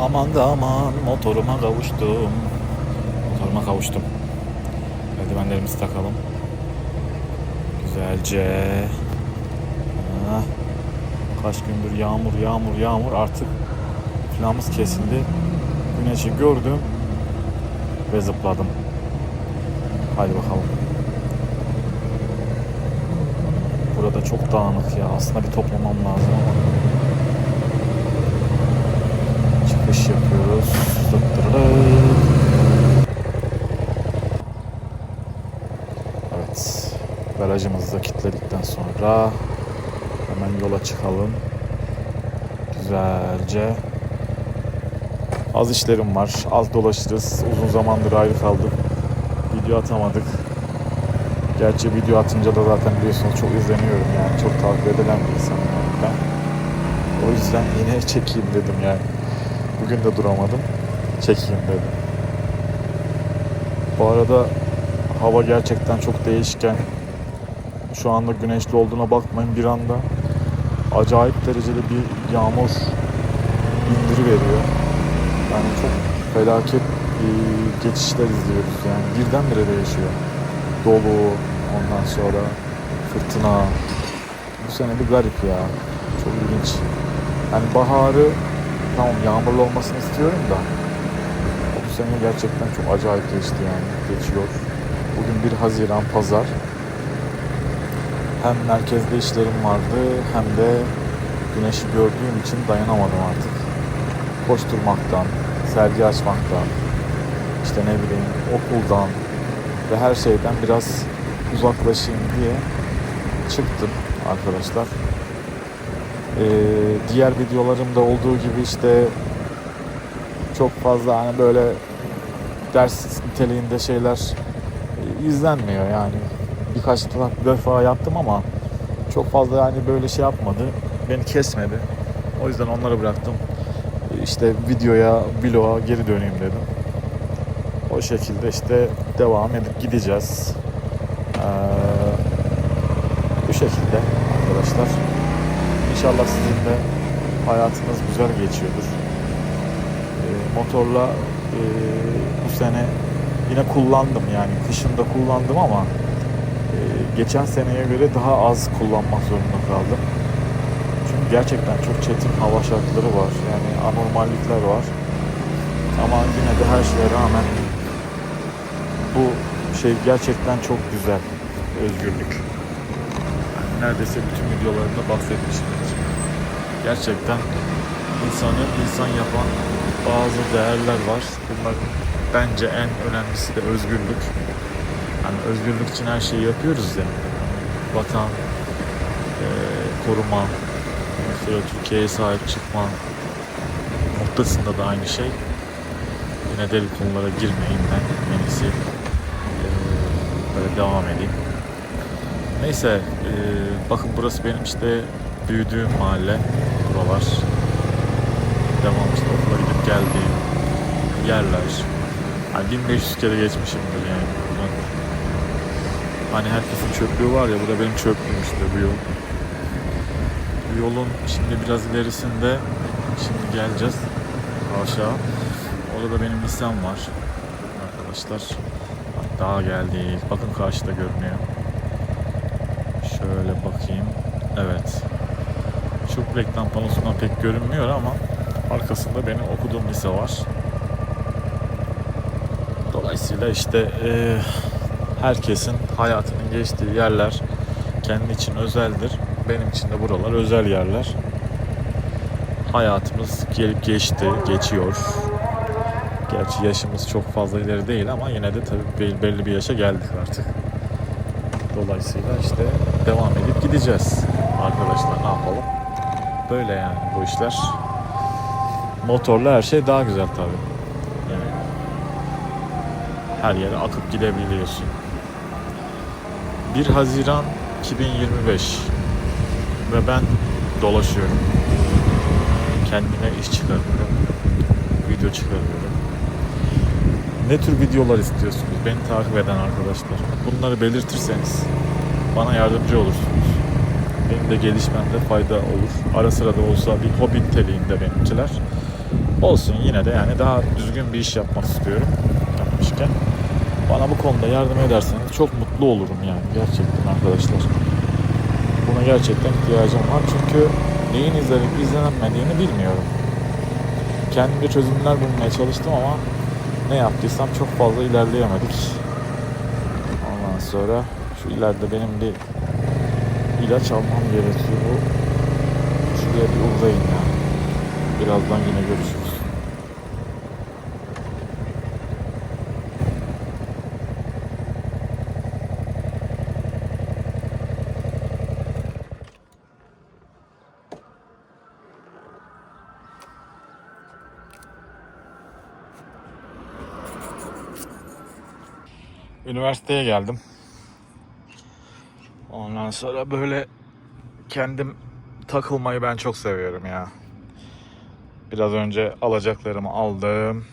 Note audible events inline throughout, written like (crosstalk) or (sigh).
Aman da aman motoruma kavuştum. Motoruma kavuştum. Eldivenlerimizi takalım. Güzelce. Ha. Kaç gündür yağmur yağmur yağmur artık planımız kesildi. Güneşi gördüm ve zıpladım. Hadi bakalım. Burada çok dağınık ya. Aslında bir toplamam lazım ama. Çıkış yapıyoruz. Zıttırırır. Evet. Kilitledikten sonra hemen yola çıkalım. Güzelce. Az işlerim var. Az dolaşırız. Uzun zamandır ayrı kaldık. Video atamadık. Gerçi video atınca da zaten biliyorsunuz çok izleniyorum yani. Çok takip edilen bir insanım yani ben. O yüzden yine (laughs) çekeyim dedim yani. Bugün de duramadım. Çekeyim dedim. Bu arada hava gerçekten çok değişken. Şu anda güneşli olduğuna bakmayın bir anda acayip derecede bir yağmur indiri veriyor. Yani çok felaket bir geçişler izliyoruz yani birdenbire değişiyor. Dolu, ondan sonra fırtına. Bu sene bir garip ya. Çok ilginç. Yani baharı tamam yağmurlu olmasını istiyorum da bu sene gerçekten çok acayip geçti yani. Geçiyor. Bugün 1 Haziran Pazar. Hem merkezde işlerim vardı hem de güneşi gördüğüm için dayanamadım artık. Koşturmaktan, sergi açmaktan, işte ne bileyim okuldan ve her şeyden biraz uzaklaşayım diye çıktım arkadaşlar. Ee, diğer videolarımda olduğu gibi işte çok fazla hani böyle ders niteliğinde şeyler e, izlenmiyor yani. Birkaç defa yaptım ama çok fazla yani böyle şey yapmadı. Beni kesmedi. O yüzden onları bıraktım. İşte videoya, vloga geri döneyim dedim. O şekilde işte devam edip gideceğiz. Ee, bu şekilde arkadaşlar. İnşallah sizin de hayatınız güzel geçiyordur. Ee, motorla e, bu sene yine kullandım yani kışında kullandım ama geçen seneye göre daha az kullanmak zorunda kaldım. Çünkü gerçekten çok çetin hava şartları var. Yani anormallikler var. Ama yine de her şeye rağmen bu şey gerçekten çok güzel. Özgürlük. Neredeyse bütün videolarımda bahsetmişimdir. Gerçekten insanı insan yapan bazı değerler var. Bunların bence en önemlisi de özgürlük. Yani özgürlük için her şeyi yapıyoruz ya. Vatan e, koruma, mesela Türkiye'ye sahip çıkma noktasında da aynı şey. Yine deli konulara girmeyeyim ben. En iyisi e, böyle devam edeyim. Neyse, e, bakın burası benim işte büyüdüğüm mahalle. Buralar. Devam işte okula gidip geldiğim yerler. Yani 1500 kere geçmişimdir yani. Hani herkesin çöplüğü var ya, bu da benim çöplüğüm işte bu yol. Bu yolun şimdi biraz ilerisinde, şimdi geleceğiz aşağı. Orada da benim lisem var arkadaşlar. Daha geldik. Bakın karşıda görünüyor. Şöyle bakayım. Evet. Şu reklam panosundan pek görünmüyor ama arkasında benim okuduğum lise var. Dolayısıyla işte eee, herkesin hayatının geçtiği yerler kendi için özeldir. Benim için de buralar özel yerler. Hayatımız gelip geçti, geçiyor. Gerçi yaşımız çok fazla ileri değil ama yine de tabii bel- belli bir yaşa geldik artık. Dolayısıyla işte devam edip gideceğiz arkadaşlar ne yapalım. Böyle yani bu işler. Motorla her şey daha güzel tabii. Yani her yere akıp gidebiliyorsun. 1 Haziran 2025 ve ben dolaşıyorum. Kendime iş çıkarıyorum. Video çıkarıyorum. Ne tür videolar istiyorsunuz? Beni takip eden arkadaşlar. Bunları belirtirseniz bana yardımcı olursunuz. Benim de gelişmemde fayda olur. Ara sıra da olsa bir hobi niteliğinde benimkiler. Olsun yine de yani daha düzgün bir iş yapmak istiyorum yapmışken. Bana bu konuda yardım ederseniz çok mutlu olurum yani gerçekten arkadaşlar. Buna gerçekten ihtiyacım var çünkü neyin izlenip izlenmediğini bilmiyorum. Kendimce çözümler bulmaya çalıştım ama ne yaptıysam çok fazla ilerleyemedik. Ondan sonra şu ileride benim bir ilaç almam gerekiyor. Şuraya bir uğrayın ya. Birazdan yine görüşürüz. Üniversiteye geldim. Ondan sonra böyle kendim takılmayı ben çok seviyorum ya. Biraz önce alacaklarımı aldım.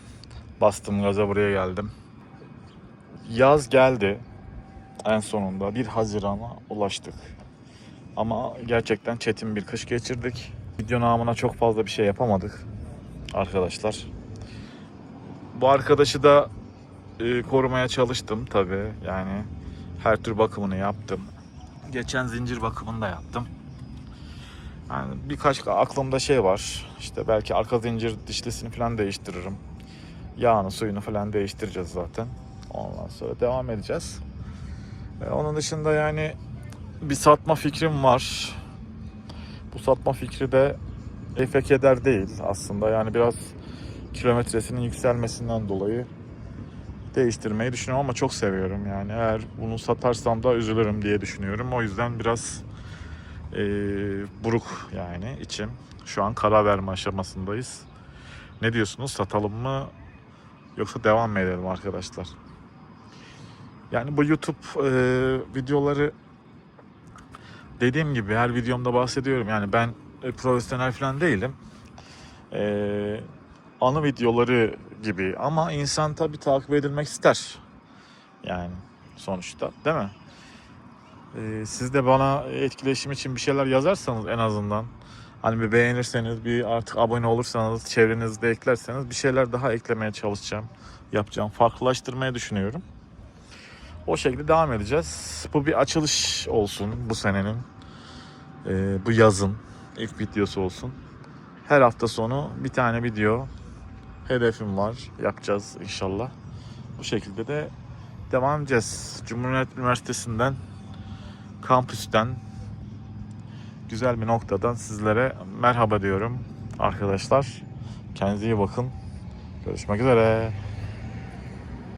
Bastım gaza buraya geldim. Yaz geldi. En sonunda 1 Haziran'a ulaştık. Ama gerçekten çetin bir kış geçirdik. Video namına çok fazla bir şey yapamadık arkadaşlar. Bu arkadaşı da e, korumaya çalıştım tabii. Yani her tür bakımını yaptım. Geçen zincir bakımını da yaptım. Yani birkaç aklımda şey var. İşte belki arka zincir dişlisini falan değiştiririm. Yağını suyunu falan değiştireceğiz zaten. Ondan sonra devam edeceğiz. E, onun dışında yani bir satma fikrim var. Bu satma fikri de efek eder değil aslında. Yani biraz kilometresinin yükselmesinden dolayı değiştirmeyi düşünüyorum ama çok seviyorum yani. Eğer bunu satarsam da üzülürüm diye düşünüyorum. O yüzden biraz e, buruk yani içim. Şu an karar verme aşamasındayız. Ne diyorsunuz? Satalım mı yoksa devam mı edelim arkadaşlar? Yani bu YouTube e, videoları dediğim gibi her videomda bahsediyorum. Yani ben e, profesyonel falan değilim. E, anı videoları gibi ama insan tabii takip edilmek ister. Yani sonuçta değil mi? Ee, siz de bana etkileşim için bir şeyler yazarsanız en azından hani bir beğenirseniz bir artık abone olursanız çevrenizde eklerseniz bir şeyler daha eklemeye çalışacağım. Yapacağım. Farklılaştırmayı düşünüyorum. O şekilde devam edeceğiz. Bu bir açılış olsun bu senenin. Ee, bu yazın ilk videosu olsun. Her hafta sonu bir tane video hedefim var. Yapacağız inşallah. Bu şekilde de devam edeceğiz. Cumhuriyet Üniversitesi'nden kampüsten güzel bir noktadan sizlere merhaba diyorum arkadaşlar. Kendinize iyi bakın. Görüşmek üzere.